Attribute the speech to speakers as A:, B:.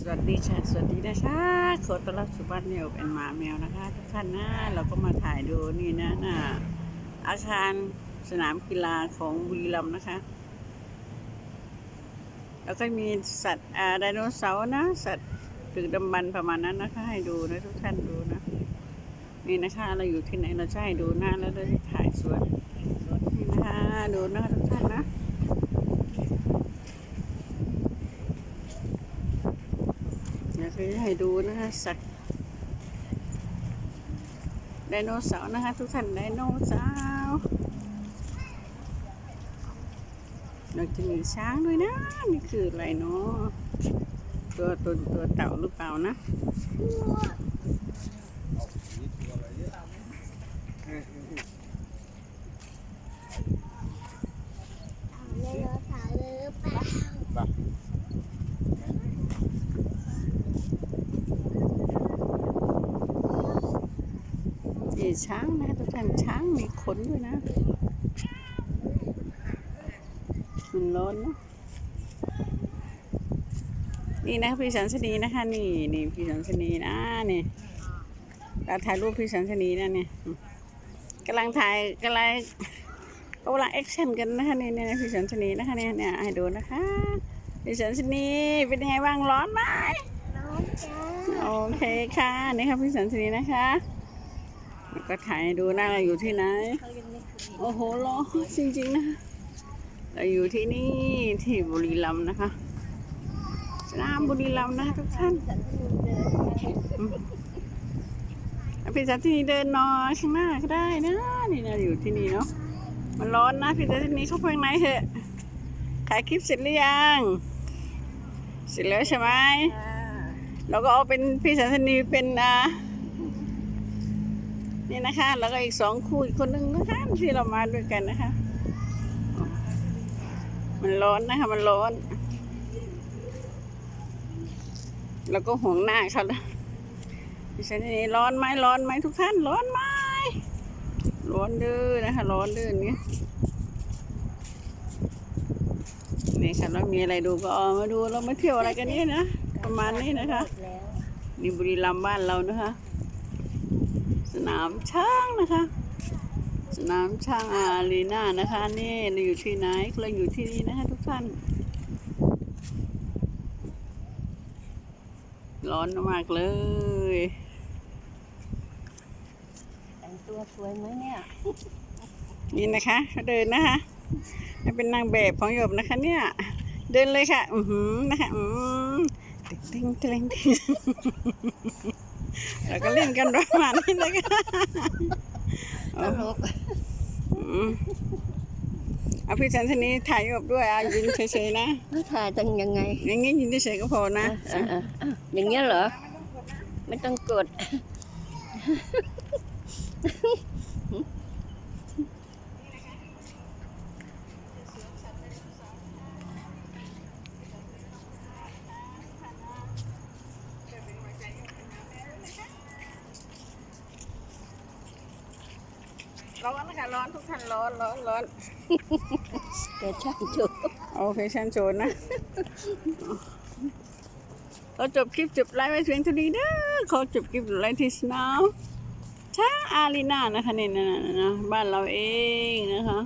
A: สวัสดีค่ะสวัสดีนะคะขอต้อนรับสู่บ้านแมวเป็นหมาแมวนะคะทุกท่านนะเราก็มาถ่ายดูนี่นะน่ะอาคารสนามกีฬาของบุรีรัมย์นะคะ แล้วก็มีสัตว์อ่าไดโนเสาร์นะ สัตว์ดึกดำบรรประมาณนั้นนะคะ ให้ดูนะทุกท่านดูนะนี่นะคะเราอยู่ที่ไหนเราจะให้ดูหน้าแล้วเราจะถ่ายสวนนี่นะคะดูนะคะทุกท่านนะ ถือให้ดูนะคะสัตว์ไดโนเสาร์นะคะ ทุกท่านไดโนเสาร์เราจะมีช้างด้วยนะ นี่คืออะไรเนาะตัวตัวตัวเต่าหรือเปล่านะ
B: ไดโนเสาร์หรือเปล่า
A: นี่ช้างนะทุกท่านช้างมีขนด้วยนะมันร้อนเนอะนี่นะพี่สันสนีนะคะ นี่นี่พี่สันสนีนะนี่เราถ่ายรูปพี่สันสนีนะเนี่ยกำลังถ่ายกำลังกำลังแอคชั่นกันนะคะนี่เนี่ยพี่สันสนีนะคะเนี่ยเนี่ยให้ดูนะคะพี่สันสนีเป็นยังไงบ้างร้อนไหม
B: น้องจ้า
A: โอเคค่ะนี่ค่ะพี่สันสนีนะคะแล้ว ก็ถ่ายให้ดูนะเราอยู่ที่ไหน
B: เขายังไม่คุย
A: โอ้โหร้อนจริงๆนะ เราอยู่ที่นี่ที่บุรีรัมย์นะคะ สนามบุรีรัมย์นะคะทุกท่าน
B: สันติเดิน
A: อะพี่สันที่นี่เดินนอนข้างหน้าก็ได้นะนี่นะอยู่ที่นี่เนาะ มันร้อนนะพี่สันที่นี่เข้าไปข้างในเถอะถ่ายคลิปเสร็จหรือยัง เสร็จแล้วใช่ไหม
B: ค่ะ
A: เราก็เอาเป็นพี่สันสนีเป็นอ่า นี่นะคะ แล้วก็อีกสองคู่อีกคนหนึ่งนะคะที่เรามาด้วยกันนะคะ มันร้อนนะคะ มันร้อน แล้วก็ห่วงหน้าเขาละพี่สันนี่ร้อนไหมร้อนไหมทุกท่านร้อนไหมร้อนเด้อนะคะ ร้อนเด้อเงี้ยนี่ค่ะเรามีอะไรดูก็เอามาดูเรามาเที่ยวอะไรกันนี่นะ ประมาณนี้นะคะนี่บุรีรัมย์บ้านเรานะคะ สนามช้างนะคะ สนามช้างอารีนานะคะ นี่เราอยู่ที่ไหนเราอยู่ที่นี่นะคะทุกท่าน ร้อนมากเลย
B: แต่งตัวสวยไหมเนี่ย
A: นี่นะคะเขาเดินนะคะให้เป็นนางแบบของหยบนะคะเนี่ย เดินเลยค่ะ อือหือนะคะ อืมติ๊งติ๊งติ๊งติ๊ง แล้วก็เล่นกันประมาณนี้นะคะ
B: ตลก
A: อืมเอาพี่สันสนีถ่ายรูปด้วยอะยืนเฉยๆนะ
B: แล้วถ่ายตั้งยังไง
A: อย่างงี้ยืนเฉยๆก็พอนะ
B: อะอะอะอย่างเงี้ยเหรอ ไม่ต้องกด
A: ร้อนนะคะร้อนทุกท่านร้อนร้อนร้อน
B: เกิดช่างจู
A: โอเคชันโจนนะเราจบคลิปจบไลฟ์ไว้เพียงเท่านี้เด้อขอจบคลิปไลฟ์ที่สนามช้างอารีนานะคะนี่นะนะนะบ้านเราเองนะคะ